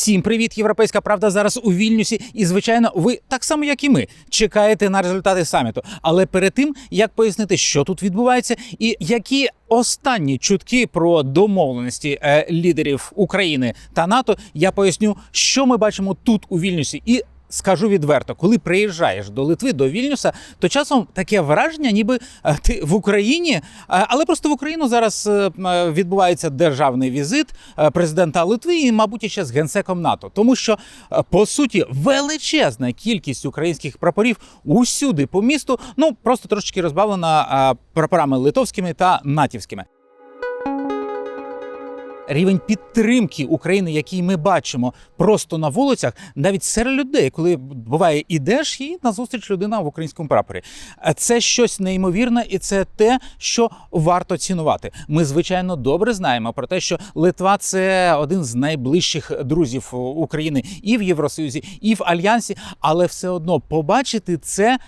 Всім привіт, європейська правда зараз у Вільнюсі. І звичайно, ви так само, як і ми, чекаєте на результати саміту. Але перед тим як пояснити, що тут відбувається, і які останні чутки про домовленості е, лідерів України та НАТО, я поясню, що ми бачимо тут у Вільнюсі. І скажу відверто, коли приїжджаєш до Литви, до Вільнюса, то часом таке враження, ніби е, ти в Україні, е, але просто в Україну зараз е, відбувається державний візит президента Литви і, мабуть, ще з генсеком НАТО, тому що по суті величезна кількість українських прапорів усюди по місту, ну просто трошечки розбавлена прапорами литовськими та натівськими. Рівень підтримки України, який ми бачимо просто на вулицях, навіть серед людей, коли буває ідеш, і назустріч людина в українському прапорі. Е, Це щось неймовірне, і це те, що варто цінувати. Ми звичайно добре знаємо про те, що Литва це один з найближчих друзів України і в Євросоюзі, і в Альянсі, але все одно побачити це.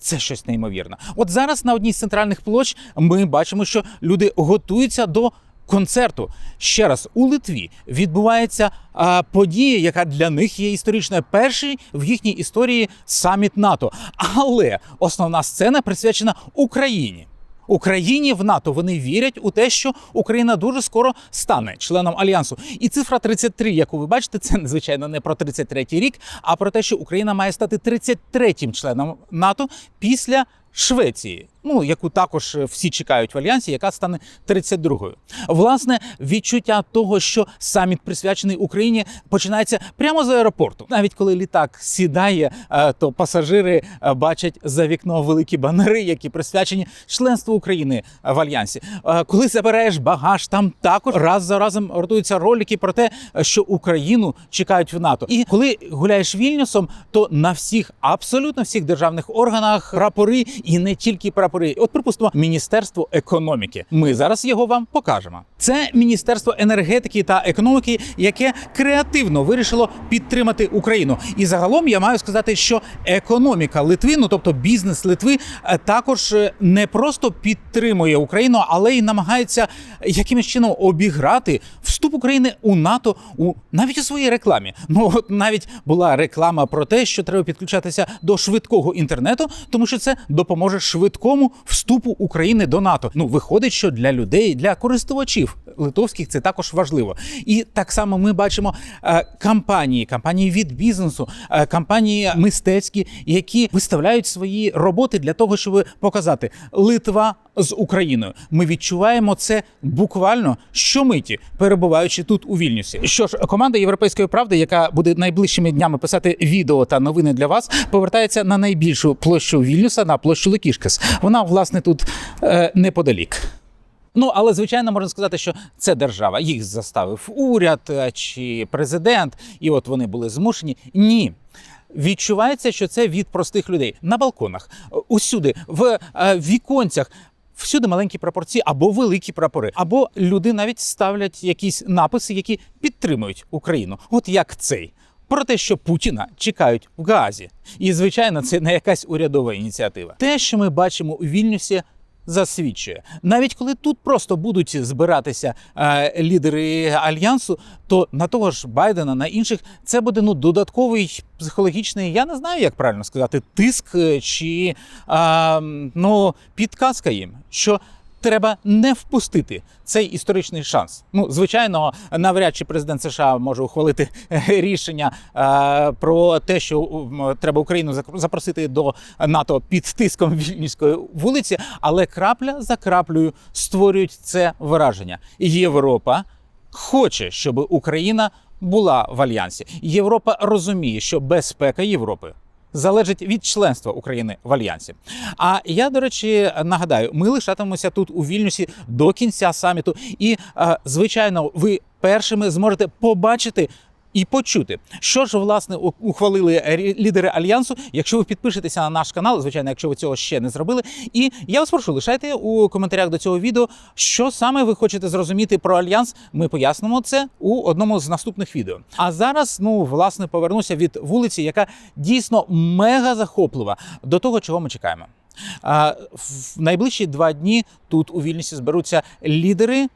Це щось неймовірне. От зараз на одній з центральних площ ми бачимо, що люди готуються до концерту. Ще раз у Литві відбувається а, подія, яка для них є історичною. Перший в їхній історії саміт НАТО. Але основна сцена присвячена Україні. Україні в НАТО вони вірять у те, що Україна дуже скоро стане членом альянсу. І цифра 33, яку ви бачите, це звичайно не про 33-й рік, а про те, що Україна має стати 33-м членом НАТО після Швеції. Ну, яку також всі чекають в альянсі, яка стане 32-ю. Власне, відчуття того, що саміт присвячений Україні, починається прямо з аеропорту. Навіть коли літак сідає, е, то пасажири е, бачать за вікно великі банери, які присвячені членству України в альянсі. Е, Коли забираєш багаж, там також раз за разом ротуються ролики про те, що Україну чекають в НАТО. І коли гуляєш Вільнюсом, то на всіх, абсолютно всіх державних органах прапори і не тільки прапори. От, припустимо, Міністерство економіки. Ми зараз його вам покажемо. Це Міністерство енергетики та економіки, яке креативно вирішило підтримати Україну. І загалом я маю сказати, що економіка Литви, ну тобто бізнес Литви, е, також е, не просто підтримує Україну, але й намагається якимось чином обіграти вступ України у НАТО у навіть у своїй рекламі. Ну от навіть була реклама про те, що треба підключатися до швидкого інтернету, тому що це допоможе швидкому вступу України до НАТО. Ну виходить, що для людей, для користувачів литовських це також важливо. І так само ми бачимо е, кампанії, кампанії від бізнесу, е, кампанії мистецькі, які виставляють свої роботи для того, щоб показати Литва з Україною. Ми відчуваємо це буквально щомиті, перебуваючи тут у Вільнюсі. Що ж, команда Європейської правди, яка буде найближчими днями писати відео та новини для вас, повертається на найбільшу площу Вільнюса на площу Лекішкес. Вона власне тут е, неподалік. Ну, але звичайно можна сказати, що це держава. Їх заставив уряд е, чи президент, і от вони були змушені. Ні. Відчувається, що це від простих людей на балконах, усюди, в е, віконцях. Всюди маленькі прапорці або великі прапори, або люди навіть ставлять якісь написи, які підтримують Україну. От як цей. Про те, що Путіна чекають в Гаазі. І, звичайно, це не якась урядова ініціатива. Те, що ми бачимо у Вільнюсі, засвідчує. Навіть коли тут просто будуть збиратися е, лідери альянсу, то на того ж Байдена, на інших, це буде ну додатковий психологічний, я не знаю, як правильно сказати, тиск е, чи е, ну підказка їм, що. Треба не впустити цей історичний шанс. Ну, звичайно, навряд чи президент США може ухвалити рішення е, про те, що треба Україну запросити до НАТО під тиском Вільнюської вулиці, але крапля за краплею створюють це враження. Європа хоче, щоб Україна була в альянсі. Європа розуміє, що безпека Європи залежить від членства України в альянсі. А я, до речі, нагадаю, ми лишатимемося тут у Вільнюсі до кінця саміту, і е, звичайно, ви першими зможете побачити. І почути, що ж власне ухвалили лідери альянсу. Якщо ви підпишетеся на наш канал, звичайно, якщо ви цього ще не зробили. І я вас прошу, лишайте у коментарях до цього відео, що саме ви хочете зрозуміти про альянс. Ми пояснимо це у одному з наступних відео. А зараз, ну власне, повернуся від вулиці, яка дійсно мега захоплива до того, чого ми чекаємо. В найближчі два дні тут у Вільнюсі зберуться лідери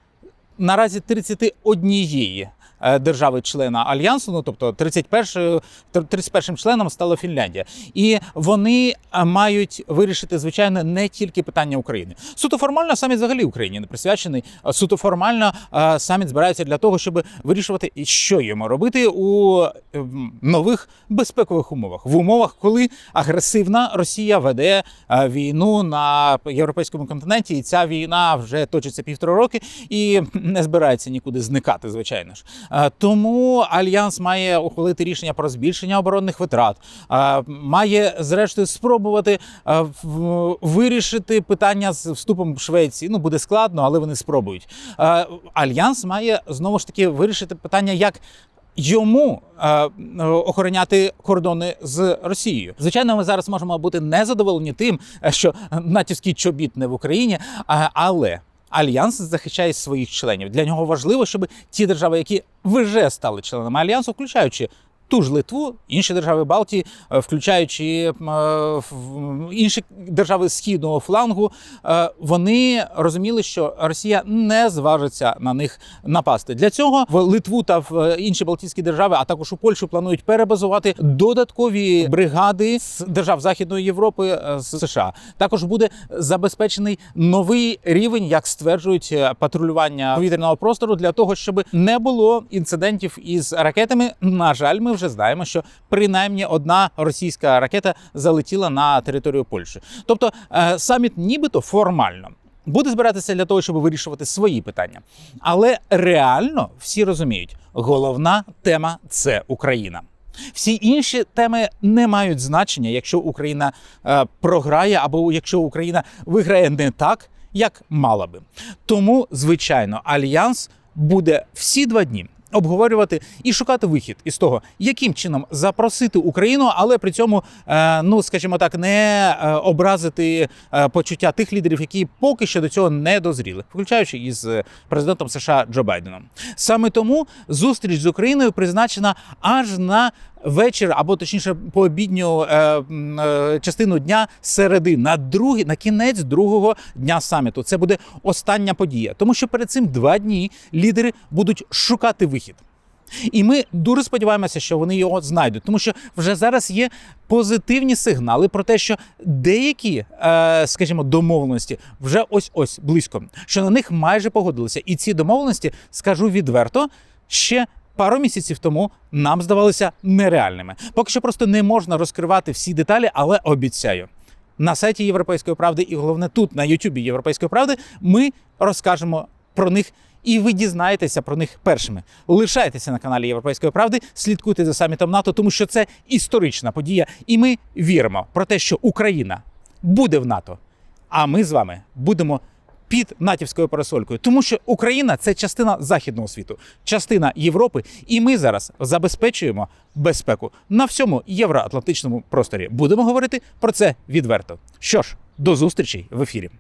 наразі 31 е, держави-члена альянсу. Ну тобто 31 31 членом стала Фінляндія, і вони е, мають вирішити звичайно не тільки питання України. Суто формально саміт взагалі Україні не присвячений. Суто формально е, саміт збирається для того, щоб вирішувати, що йому робити у е, нових безпекових умовах, в умовах, коли агресивна Росія веде е, війну на європейському континенті, і ця війна вже точиться півтора роки і не збирається нікуди зникати, звичайно ж. Е, Тому альянс має ухвалити рішення про збільшення оборонних витрат, е, має зрештою спробувати е, вирішити питання з вступом Швеції. Ну буде складно, але вони спробують. Альянс має знову ж таки вирішити питання, як йому е, охороняти кордони з Росією. Звичайно, ми зараз можемо бути незадоволені тим, що натівський чобіт не в Україні, але. Альянс захищає своїх членів. Для нього важливо, щоб ті держави, які вже стали членами альянсу, включаючи ту ж Литву, інші держави Балтії, е, включаючи е, в- інші держави східного флангу, е, вони розуміли, що Росія не зважиться на них напасти. Для цього в Литву та в е, інші Балтійські держави, а також у Польщу, планують перебазувати додаткові бригади з держав Західної Європи е, з США. Також буде забезпечений новий рівень, як стверджують е, патрулювання повітряного простору, для того, щоб не було інцидентів із ракетами. На жаль, ми вже знаємо, що принаймні одна російська ракета залетіла на територію Польщі. Тобто е, саміт, нібито формально. Буде збиратися для того, щоб вирішувати свої питання. Але реально всі розуміють, головна тема це Україна. Всі інші теми не мають значення, якщо Україна е, програє або якщо Україна виграє не так, як мала би. Тому, звичайно, альянс буде всі два дні. Обговорювати і шукати вихід із того, яким чином запросити Україну, але при цьому, е, ну скажімо так, не е, образити е, почуття тих лідерів, які поки що до цього не дозріли, включаючи із президентом США Джо Байденом. Саме тому зустріч з Україною призначена аж на вечір, або точніше пообідню е, е, частину дня середи, на другий, на кінець другого дня саміту. Це буде остання подія, тому що перед цим два дні лідери будуть шукати вихід. І ми дуже сподіваємося, що вони його знайдуть, тому що вже зараз є позитивні сигнали про те, що деякі, е, скажімо, домовленості вже ось ось близько, що на них майже погодилися. І ці домовленості, скажу відверто, ще. Пару місяців тому нам здавалися нереальними. Поки що просто не можна розкривати всі деталі, але обіцяю. На сайті Європейської правди, і головне тут, на Ютубі Європейської правди, ми розкажемо про них і ви дізнаєтеся про них першими. Лишайтеся на каналі Європейської правди, слідкуйте за самітом НАТО, тому що це історична подія, і ми віримо про те, що Україна буде в НАТО. А ми з вами будемо під натівською парасолькою, тому що Україна це частина західного світу, частина Європи, і ми зараз забезпечуємо безпеку на всьому євроатлантичному просторі. Будемо говорити про це відверто. Що ж, до зустрічі в ефірі.